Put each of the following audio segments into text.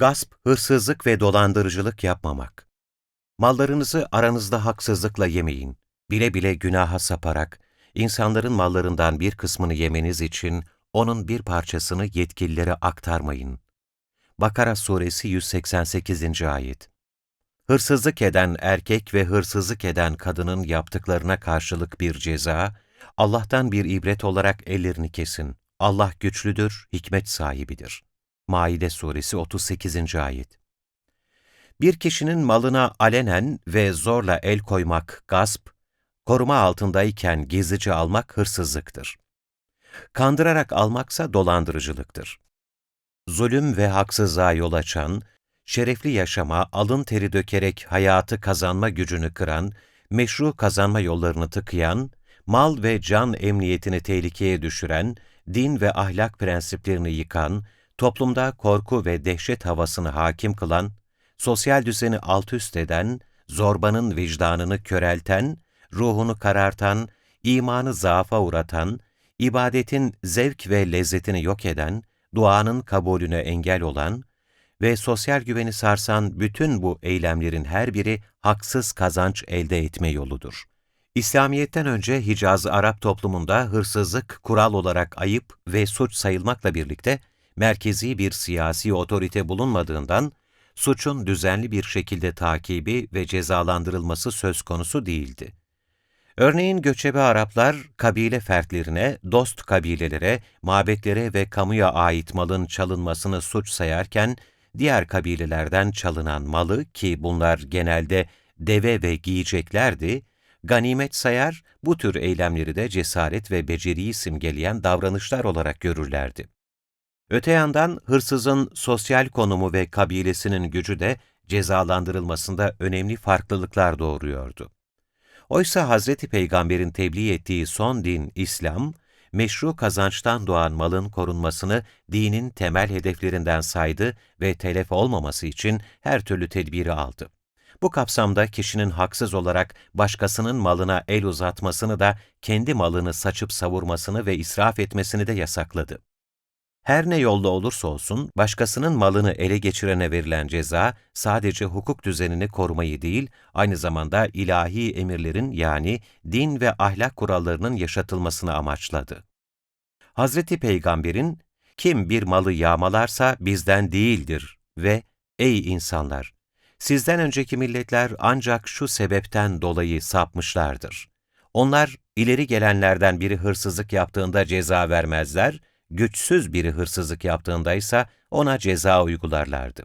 Gasp, hırsızlık ve dolandırıcılık yapmamak. Mallarınızı aranızda haksızlıkla yemeyin. Bile bile günaha saparak, insanların mallarından bir kısmını yemeniz için onun bir parçasını yetkililere aktarmayın. Bakara Suresi 188. Ayet Hırsızlık eden erkek ve hırsızlık eden kadının yaptıklarına karşılık bir ceza, Allah'tan bir ibret olarak ellerini kesin. Allah güçlüdür, hikmet sahibidir. Maide Suresi 38. Ayet Bir kişinin malına alenen ve zorla el koymak gasp, koruma altındayken gizlice almak hırsızlıktır. Kandırarak almaksa dolandırıcılıktır. Zulüm ve haksızlığa yol açan, şerefli yaşama, alın teri dökerek hayatı kazanma gücünü kıran, meşru kazanma yollarını tıkayan, mal ve can emniyetini tehlikeye düşüren, din ve ahlak prensiplerini yıkan, toplumda korku ve dehşet havasını hakim kılan, sosyal düzeni altüst eden, zorbanın vicdanını körelten, ruhunu karartan, imanı zaafa uğratan, ibadetin zevk ve lezzetini yok eden, duanın kabulüne engel olan ve sosyal güveni sarsan bütün bu eylemlerin her biri haksız kazanç elde etme yoludur. İslamiyet'ten önce Hicaz Arap toplumunda hırsızlık kural olarak ayıp ve suç sayılmakla birlikte merkezi bir siyasi otorite bulunmadığından suçun düzenli bir şekilde takibi ve cezalandırılması söz konusu değildi. Örneğin göçebe Araplar kabile fertlerine, dost kabilelere, mabetlere ve kamuya ait malın çalınmasını suç sayarken, diğer kabilelerden çalınan malı ki bunlar genelde deve ve giyeceklerdi, ganimet sayar, bu tür eylemleri de cesaret ve beceriyi simgeleyen davranışlar olarak görürlerdi. Öte yandan hırsızın sosyal konumu ve kabilesinin gücü de cezalandırılmasında önemli farklılıklar doğuruyordu. Oysa Hazreti Peygamber'in tebliğ ettiği son din İslam, meşru kazançtan doğan malın korunmasını dinin temel hedeflerinden saydı ve telef olmaması için her türlü tedbiri aldı. Bu kapsamda kişinin haksız olarak başkasının malına el uzatmasını da kendi malını saçıp savurmasını ve israf etmesini de yasakladı. Her ne yolda olursa olsun, başkasının malını ele geçirene verilen ceza, sadece hukuk düzenini korumayı değil, aynı zamanda ilahi emirlerin yani din ve ahlak kurallarının yaşatılmasını amaçladı. Hazreti Peygamber'in, kim bir malı yağmalarsa bizden değildir ve ey insanlar! Sizden önceki milletler ancak şu sebepten dolayı sapmışlardır. Onlar, ileri gelenlerden biri hırsızlık yaptığında ceza vermezler, güçsüz biri hırsızlık yaptığında ise ona ceza uygularlardı.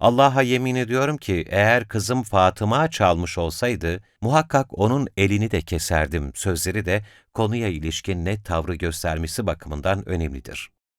Allah'a yemin ediyorum ki eğer kızım Fatıma çalmış olsaydı muhakkak onun elini de keserdim sözleri de konuya ilişkin net tavrı göstermesi bakımından önemlidir.